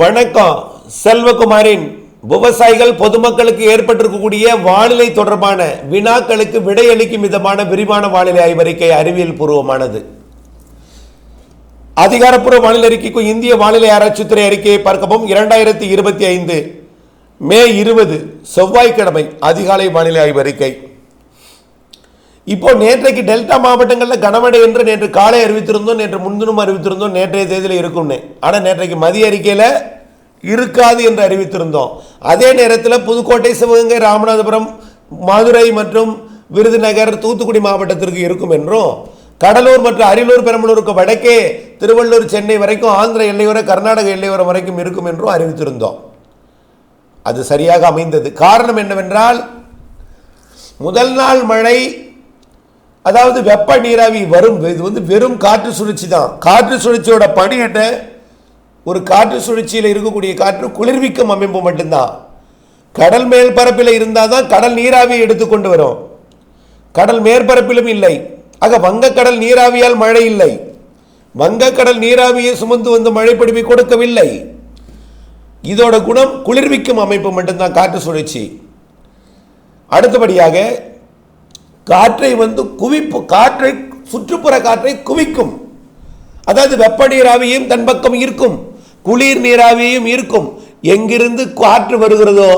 வணக்கம். செல்வகுமாரின் விவசாயிகள் பொதுமக்களுக்கு ஏற்பட்டிருக்கக்கூடிய வானிலை தொடர்பான வினாக்களுக்கு விடையளிக்கும் விதமான விரிவான வானிலை ஆய்வறிக்கை அறிவியல் பூர்வமானது. அதிகாரப்பூர்வ வானிலை அறிக்கைக்கும் இந்திய வானிலை ஆராய்ச்சித்துறை அறிக்கையை பார்க்கவும் இரண்டாயிரத்தி இருபத்தி ஐந்து மே இருபது செவ்வாய்க்கிழமை அதிகாலை வானிலை ஆய்வறிக்கை. இப்போ நேற்றைக்கு டெல்டா மாவட்டங்களில் கனமழை என்று நேற்று காலை அறிவித்திருந்தோம் நேற்று முன்தினம் அறிவித்திருந்தோம் நேற்றைய தேதியில் இருக்கும்னு. ஆனால் நேற்றைக்கு மதிய அறிக்கையில் இருக்காது என்று அறிவித்திருந்தோம். அதே நேரத்தில் புதுக்கோட்டை சிவகங்கை ராமநாதபுரம் மதுரை மற்றும் விருதுநகர் தூத்துக்குடி மாவட்டத்திற்கு இருக்கும் என்றும் கடலூர் மற்றும் அரியலூர் பெரம்பலூருக்கு வடக்கே திருவள்ளூர் சென்னை வரைக்கும் ஆந்திர எல்லையோர கர்நாடக எல்லையோரம் வரைக்கும் இருக்கும் என்றும் அறிவித்திருந்தோம். அது சரியாக அமைந்தது. காரணம் என்னவென்றால் முதல் நாள் மழை அதாவது வெப்ப நீராவி வரும் இது வந்து வெறும் காற்று சுழற்சி தான். காற்று சுழற்சியோட பணி என்ன ஒரு காற்று சுழற்சியில் இருக்கக்கூடிய காற்று குளிர்விக்கும் அமைப்பு மட்டும்தான். கடல் மேற்பரப்பில் இருந்தால் தான் கடல் நீராவியை எடுத்துக்கொண்டு வரும். கடல் மேற்பரப்பிலும் இல்லை. ஆக வங்கக்கடல் நீராவியால் மழை இல்லை. வங்கக்கடல் நீராவியை சுமந்து வந்து மழை பிடிப்பை கொடுக்கவில்லை. இதோட குணம் குளிர்விக்கும் அமைப்பு மட்டும்தான் காற்று சுழற்சி. அடுத்தபடியாக காற்றை வந்து குவிப்பு காற்றை சுற்றுப்புற காற்றை குவிக்கும். அதாவது வெப்ப நீராவியும் தன் பக்கம் இருக்கும். குளிர் நீராவியும் இருக்கும். எங்கிருந்து காற்று வருகிறதோ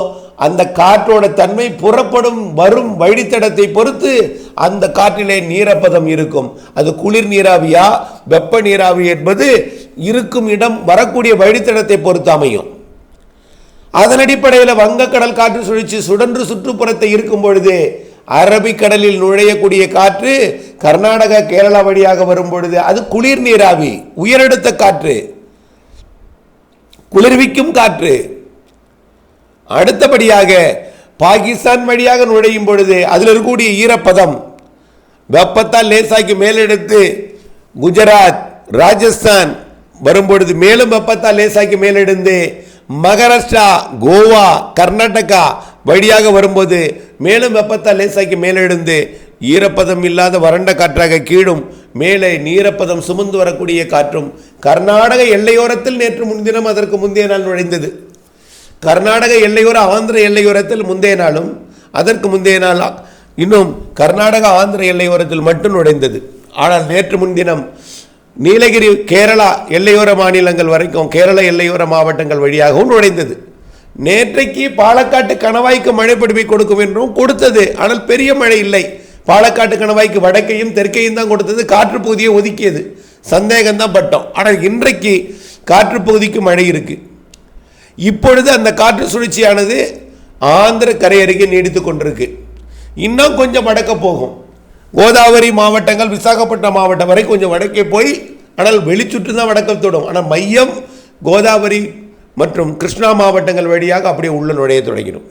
அந்த காற்றோட தன்மை புறப்படும் வரும் வழித்தடத்தை பொறுத்து அந்த காற்றிலே நீரப்பதம் இருக்கும். அது குளிர் நீராவியா வெப்ப நீராவி என்பது இருக்கும் இடம் வரக்கூடிய வழித்தடத்தை பொறுத்து அமையும். அதன் அடிப்படையில் வங்கக்கடல் காற்று சுழற்சி சுடன்று சுற்றுப்புறத்தை இருக்கும் பொழுது அரபிக்கடலில் நுழையக்கூடிய காற்று கர்நாடகா கேரளா வழியாக வரும் பொழுது அது குளிர் நீராவி உயரடுத்த காற்று. குளிர்விக்கும் காற்று. அடுத்தபடியாக பாகிஸ்தான் வழியாக நுழையும் பொழுது அதில் இருக்கக்கூடிய ஈரப்பதம் வெப்பத்தால் லேசாக்கி மேலெடுத்து குஜராத் ராஜஸ்தான் வரும்பொழுது மேலும் வெப்பத்தால் லேசாக்கி மேலெடுந்து மகாராஷ்டிரா கோவா கர்நாடகா வழியாக வரும்போது மேலும் வெப்பத்தால் லேசாக்கி மேலெழுந்து ஈரப்பதம் இல்லாத வறண்ட காற்றாக கீழும் மேலே நீரப்பதம் சுமந்து வரக்கூடிய காற்றும் கர்நாடக எல்லையோரத்தில் நேற்று முன்தினம் அதற்கு முந்தைய நாள் நுழைந்தது. கர்நாடக எல்லையோர ஆந்திர எல்லையோரத்தில் முந்தைய நாளும் அதற்கு முந்தைய நாள் இன்னும் கர்நாடக ஆந்திர எல்லையோரத்தில் மட்டும் நுழைந்தது. ஆனால் நேற்று முன்தினம் நீலகிரி கேரளா எல்லையோர மாநிலங்கள் வரைக்கும் கேரள எல்லையோர மாவட்டங்கள் வழியாகவும் நுழைந்தது. நேற்றைக்கு பாலக்காட்டு கணவாய்க்கு மழை பிடிப்பை கொடுக்கும் என்றும் கொடுத்தது. ஆனால் பெரிய மழை இல்லை. பாலக்காட்டு கணவாய்க்கு வடக்கையும் தெற்கையும் தான் கொடுத்தது. காற்று பகுதியை ஒதுக்கியது. சந்தேகம்தான் பட்டோம். ஆனால் இன்றைக்கு காற்று பகுதிக்கு மழை இருக்குது இப்பொழுது அந்த காற்று சுழற்சியானது ஆந்திர கரை அருகே நீடித்து கொண்டிருக்கு. இன்னும் கொஞ்சம் வடக்க போகும். கோதாவரி மாவட்டங்கள் விசாகப்பட்டினம் மாவட்டம் வரை கொஞ்சம் வடக்கே போய் ஆனால் வெளிச்சுற்று தான் வடக்கத்தோடும் ஆனால் மையம் கோதாவரி மற்றும் கிருஷ்ணா மாவட்டங்கள் வழியாக அப்படியே உள்ள நுழைய தொடங்கிடும்.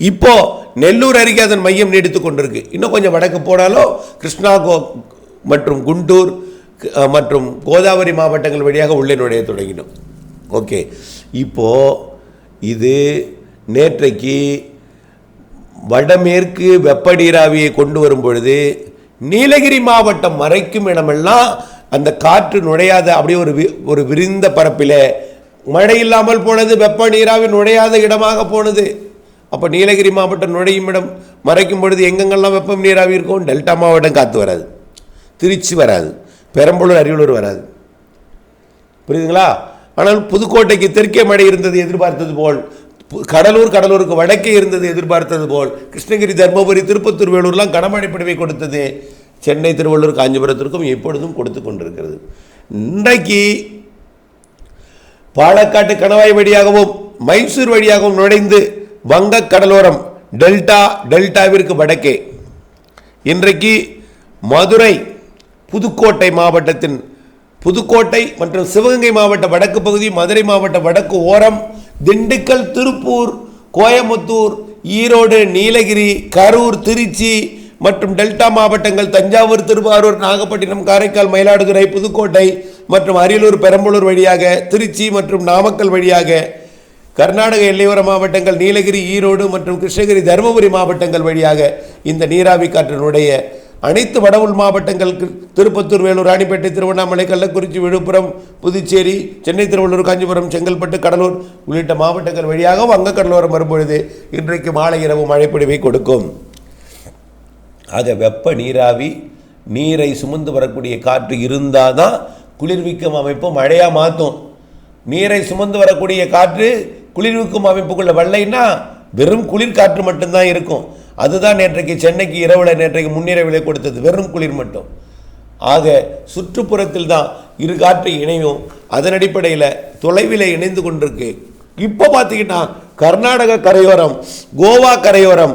இப்போ நெல்லூர் அருகே அதன் மையம் நீடித்து கொண்டிருக்கு. இன்னும் கொஞ்சம் வடக்கு போனாலும் கிருஷ்ணா கோ மற்றும் குண்டூர் மற்றும் கோதாவரி மாவட்டங்கள் வழியாக உள்ளே நுழைய தொடங்கிடும். ஓகே. இப்போ இது நேற்றைக்கு வடமேற்கு வெப்ப நீராவியை கொண்டு வரும் பொழுது நீலகிரி மாவட்டம் மறைக்கும் இடமெல்லாம் அந்த காற்று நுழையாத அப்படியே ஒரு வி- ஒரு விரிந்த பரப்பில் மழை இல்லாமல் போனது வெப்ப நீராவி நுழையாத இடமாக போனது. அப்போ நீலகிரி மாவட்டம் நுழையும் இடம் மறைக்கும் பொழுது எங்கெங்கெல்லாம் வெப்பம் நீராவி இருக்கும் டெல்டா மாவட்டம் காற்று வராது. திருச்சி வராது. பெரம்பலூர் அரியலூர் வராது. புரியுதுங்களா? ஆனால் புதுக்கோட்டைக்கு தெற்கே மழை இருந்தது எதிர்பார்த்தது போல் கடலூர் கடலூருக்கு வடக்கே இருந்தது எதிர்பார்த்தது போல் கிருஷ்ணகிரி தர்மபுரி திருப்பத்தூர் வேலூர்லாம் கனமழை பிடிவை கொடுத்தது. சென்னை திருவள்ளூர் காஞ்சிபுரத்திற்கும் எப்பொழுதும் கொடுத்து கொண்டிருக்கிறது. இன்றைக்கு பாலக்காட்டு கணவாய் வழியாகவும் மைசூர் வழியாகவும் நுழைந்து வங்க கடலோரம் டெல்டா டெல்டாவிற்கு வடக்கே. இன்றைக்கு மதுரை புதுக்கோட்டை மாவட்டத்தின் புதுக்கோட்டை மற்றும் சிவகங்கை மாவட்ட வடக்கு பகுதி மதுரை மாவட்ட வடக்கு ஓரம் திண்டுக்கல் திருப்பூர் கோயம்புத்தூர் ஈரோடு நீலகிரி கரூர் திருச்சி மற்றும் டெல்டா மாவட்டங்கள் தஞ்சாவூர் திருவாரூர் நாகப்பட்டினம் காரைக்கால் மயிலாடுதுறை புதுக்கோட்டை மற்றும் அரியலூர் பெரம்பலூர் வழியாக திருச்சி மற்றும் நாமக்கல் வழியாக கர்நாடக எல்லையோர மாவட்டங்கள் நீலகிரி ஈரோடு மற்றும் கிருஷ்ணகிரி தருமபுரி மாவட்டங்கள் வழியாக இந்த நீராவி காற்றினுடைய அனைத்து வட உள் மாவட்டங்கள் திருப்பத்தூர் வேலூர் ராணிப்பேட்டை திருவண்ணாமலை கள்ளக்குறிச்சி விழுப்புரம் புதுச்சேரி சென்னை திருவள்ளூர் காஞ்சிபுரம் செங்கல்பட்டு கடலூர் உள்ளிட்ட மாவட்டங்கள் வழியாக வங்கக்கடலோரம் வரும்பொழுது இன்றைக்கு மாலை இரவு மழைப்பொழிவை கொடுக்கும். ஆக வெப்ப நீராவி நீரை சுமந்து வரக்கூடிய காற்று இருந்தால் தான் குளிர்விக்கும் அமைப்பு மழையாக மாற்றும் நீரை சுமந்து வரக்கூடிய காற்று குளிர்விக்கும் அமைப்புக்குள்ள வரலைன்னா வெறும் குளிர் காற்று மட்டும்தான் இருக்கும். அதுதான் நேற்றைக்கு சென்னைக்கு இரவில் நேற்றைக்கு முன்னிரவிலே கொடுத்தது வெறும் குளிர் மட்டும். ஆக சுற்றுப்புறத்தில் தான் இரு காற்று இணையும். அதன் அடிப்படையில் தொலைவில் இணைந்து கொண்டிருக்கு. இப்போ பார்த்தீங்கன்னா கர்நாடக கரையோரம் கோவா கரையோரம்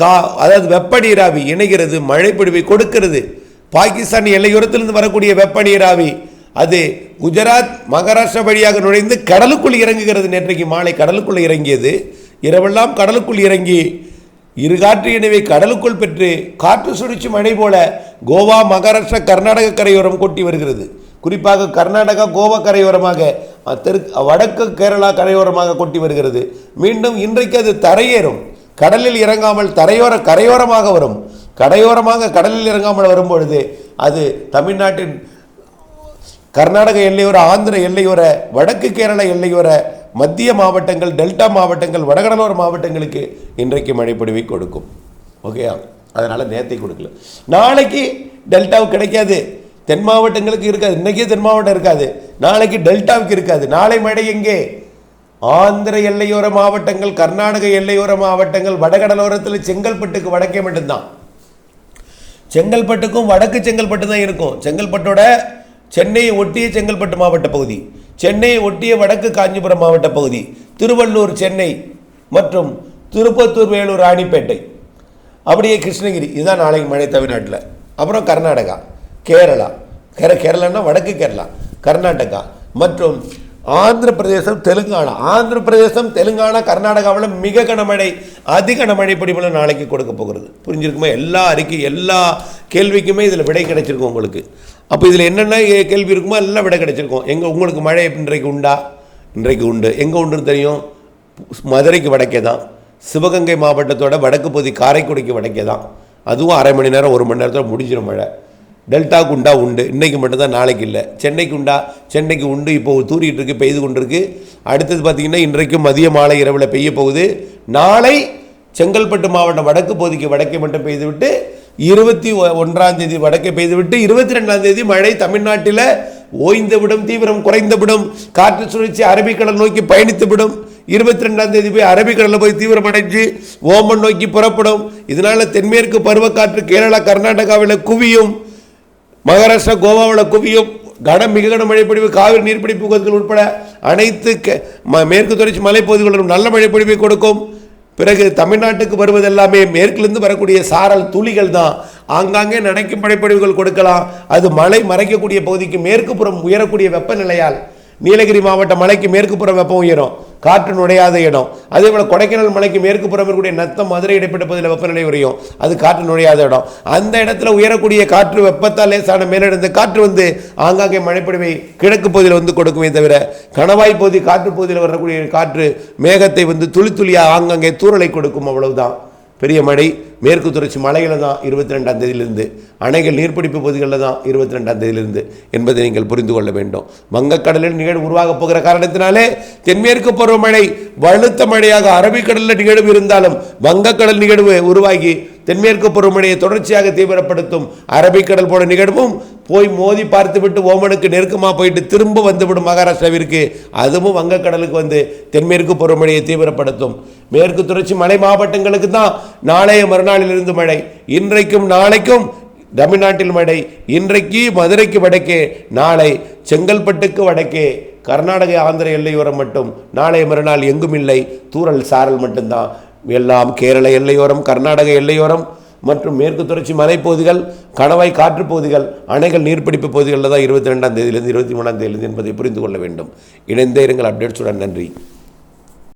கா அதாவது வெப்ப நீராவி இணைகிறது மழைப்பிடிவை கொடுக்கிறது. பாகிஸ்தான் எல்லையோரத்திலிருந்து வரக்கூடிய வெப்ப நீராவி அது குஜராத் மகாராஷ்டிரா வழியாக நுழைந்து கடலுக்குள் இறங்குகிறது. நேற்றைக்கு மாலை கடலுக்குள் இறங்கியது. இரவெல்லாம் கடலுக்குள் இறங்கி இரு காற்று இணைவை கடலுக்குள் பெற்று காற்று சுழற்சி மழை போல கோவா மகாராஷ்டிரா கர்நாடக கரையோரம் கொட்டி வருகிறது. குறிப்பாக கர்நாடகா கோவா கரையோரமாக தெற்கு வடக்கு கேரளா கரையோரமாக கொட்டி வருகிறது. மீண்டும் இன்றைக்கு அது தரையேறும். கடலில் இறங்காமல் தரையோர கரையோரமாக வரும். கடையோரமாக கடலில் இறங்காமல் வரும்பொழுது அது தமிழ்நாட்டின் கர்நாடக எல்லையோர ஆந்திர எல்லையோர வடக்கு கேரள எல்லையோர மத்திய மாவட்டங்கள் டெல்டா மாவட்டங்கள் வடகடலோர மாவட்டங்களுக்கு இன்றைக்கு மழைப்பொழிவை கொடுக்கும். ஓகேயா அதனால் நேரத்தை கொடுக்கல. நாளைக்கு டெல்டாவுக்கு கிடைக்காது. தென் மாவட்டங்களுக்கு இருக்காது. இன்றைக்கே தென் மாவட்டம் இருக்காது. நாளைக்கு டெல்டாவுக்கு இருக்காது. நாளை மழை எங்கே? ஆந்திர எல்லையோர மாவட்டங்கள் கர்நாடக எல்லையோர மாவட்டங்கள் வடகடலோரத்தில் செங்கல்பட்டுக்கு வடக்கே மட்டும்தான். செங்கல்பட்டுக்கும் வடக்கு செங்கல்பட்டு தான் இருக்கும். செங்கல்பட்டோட சென்னையை ஒட்டிய செங்கல்பட்டு மாவட்ட பகுதி சென்னையை ஒட்டிய வடக்கு காஞ்சிபுரம் மாவட்ட பகுதி திருவள்ளூர் சென்னை மற்றும் திருப்பத்தூர் வேலூர் ராணிப்பேட்டை. அப்படியே கிருஷ்ணகிரி இதுதான் நாளைக்கு மழை தமிழ்நாட்டில். அப்புறம் கர்நாடகா கேரளா. கேர கேரளான்னா வடக்கு கேரளா கர்நாடகா மற்றும் ஆந்திர பிரதேசம் தெலுங்கானா. ஆந்திர பிரதேசம் தெலுங்கானா கர்நாடகாவில் மிக கனமழை அதி கனமழை பொடிமலை நாளைக்கு கொடுக்க போகிறது. புரிஞ்சிருக்குமா? எல்லா அறிக்கை எல்லா கேள்விக்குமே இதில் விடை கிடைச்சிருக்கும் உங்களுக்கு. அப்போ இதில் என்னென்ன கேள்வி இருக்குமோ எல்லாம் விடை கிடைச்சிருக்கும். எங்கே உங்களுக்கு மழை இன்றைக்கு உண்டா? இன்றைக்கு உண்டு. எங்கே உண்டுன்னு தெரியும்? மதுரைக்கு வடக்கே தான். சிவகங்கை மாவட்டத்தோட வடக்கு பகுதி காரைக்குடிக்கு வடக்கே தான். அதுவும் அரை மணி நேரம் ஒரு மணி நேரத்தில் முடிஞ்சிடும் மழை. டெல்டா உண்டா உண்டு. இன்றைக்கு மட்டும்தான் நாளைக்கு இல்லை. சென்னைக்கு உண்டா? சென்னைக்கு உண்டு. இப்போ தூரிகிட்டு இருக்கு பெய்து கொண்டிருக்கு. அடுத்தது பார்த்தீங்கன்னா இன்றைக்கும் மதிய மாலை இரவில் பெய்ய போகுது. நாளை செங்கல்பட்டு மாவட்டம் வடக்கு பகுதிக்கு வடக்கே மட்டும் பெய்துவிட்டு இருபத்தி ஒ- ஒன்றாம் தேதி வடக்கே பெய்துவிட்டு இருபத்தி ரெண்டாம் தேதி மழை தமிழ்நாட்டில் ஓய்ந்துவிடும் தீவிரம் குறைந்துவிடும். காற்று சுழற்சி அரபிக்கடல் நோக்கி பயணித்துவிடும். இருபத்தி ரெண்டாம் தேதி போய் அரபிக்கடலில் போய் தீவிரமடைஞ்சு ஓமன் நோக்கி புறப்படும். இதனால தென்மேற்கு பருவக்காற்று கேரளா கர்நாடகாவில் குவியும். மகாராஷ்டிரா கோவாவில் குவியும் கன மிக கன மழைப்பொழிவு காவிரி நீர்ப்பிடிப்பு பகுதிகள் உட்பட அனைத்து ம- மேற்கு தொடர்ச்சி மலைப்பகுதிகளிலும் நல்ல மழைப்பொழிவை கொடுக்கும். பிறகு தமிழ்நாட்டுக்கு வருவதெல்லாமே மேற்கிலிருந்து வரக்கூடிய சாரல் துளிகள் தான். ஆங்காங்கே நனைக்கும் மழைப்பொழிவுகள் கொடுக்கலாம். அது மழை மறைக்கக்கூடிய பகுதிக்கு மேற்கு புறம் உயரக்கூடிய வெப்பநிலையால். நீலகிரி மாவட்ட மலைக்கு மேற்கு புறம் வெப்பம் உயரும். காற்று நுழையாத இடம். அதே போல் கொடைக்கானல் மலைக்கு மேற்கு புறம் இருக்கக்கூடிய நத்தம் மதுரை இடைப்பட்ட பகுதியில் வெப்பநிலை உரையும். அது காற்று நுழையாத இடம். அந்த இடத்துல உயரக்கூடிய காற்று வெப்பத்தால் லேசான மேலிடந்து காற்று வந்து ஆங்காங்கே மழைப்பொழிவை கிழக்கு பகுதியில் வந்து கொடுக்குமே தவிர கணவாய் பகுதி காற்று பகுதியில் வரக்கூடிய காற்று மேகத்தை வந்து துளி துளியாக ஆங்காங்கே தூறலை கொடுக்கும். அவ்வளவுதான். பெரிய மழை. மேற்கு தொடர்ச்சி மலையில் தான் இருபத்தி ரெண்டாம் தேதியிலிருந்து அணைகள் நீர்ப்பிடிப்பு பகுதிகளில் தான் இருபத்தி ரெண்டாம் தேதியிலிருந்து என்பதை நீங்கள் புரிந்து கொள்ள வேண்டும். வங்கக்கடலில் நிகழ்வு உருவாகப் போகிற காரணத்தினாலே தென்மேற்கு பருவமழை வலுத்த மழையாக அரபிக்கடலில் நிகழ்வு இருந்தாலும் வங்கக்கடல் நிகழ்வு உருவாகி தென்மேற்கு பருவமழையை தொடர்ச்சியாக தீவிரப்படுத்தும் அரபிக்கடல் போல நிகழ்வும். போய் மோதி பார்த்துவிட்டு ஓமனுக்கு நெருக்கமாக போயிட்டு திரும்ப வந்துவிடும் மகாராஷ்டிராவிற்கு அதுவும் வங்கக்கடலுக்கு வந்து தென்மேற்கு பருவமழையை தீவிரப்படுத்தும். மேற்கு தொடர்ச்சி மலை மாவட்டங்களுக்கு தான் நாளைய மறுநாளிலிருந்து மழை இன்றைக்கும் நாளைக்கும் தமிழ்நாட்டில் மழை இன்றைக்கு மதுரைக்கு வடக்கே நாளை செங்கல்பட்டுக்கு வடக்கே கர்நாடக ஆந்திர எல்லையோரம் மட்டும் நாளை மறுநாள் எங்கும் இல்லை தூறல் சாரல் மட்டும்தான். எல்லாம் கேரள எல்லையோரம் கர்நாடக எல்லையோரம் மற்றும் மேற்கு தொடர்ச்சி மலைப்பகுதிகள் கணவாய் காற்றுப்பகுதிகள் அணைகள் நீர்ப்பிடிப்பு பகுதிகளில் தான் இருபத்தி ரெண்டாம் தேதியிலிருந்து இருபத்தி மூணாம் தேதியிலிருந்து என்பதை புரிந்து கொள்ள வேண்டும். இணைந்தே இருங்கள் அப்டேட்ஸுடன் நன்றி.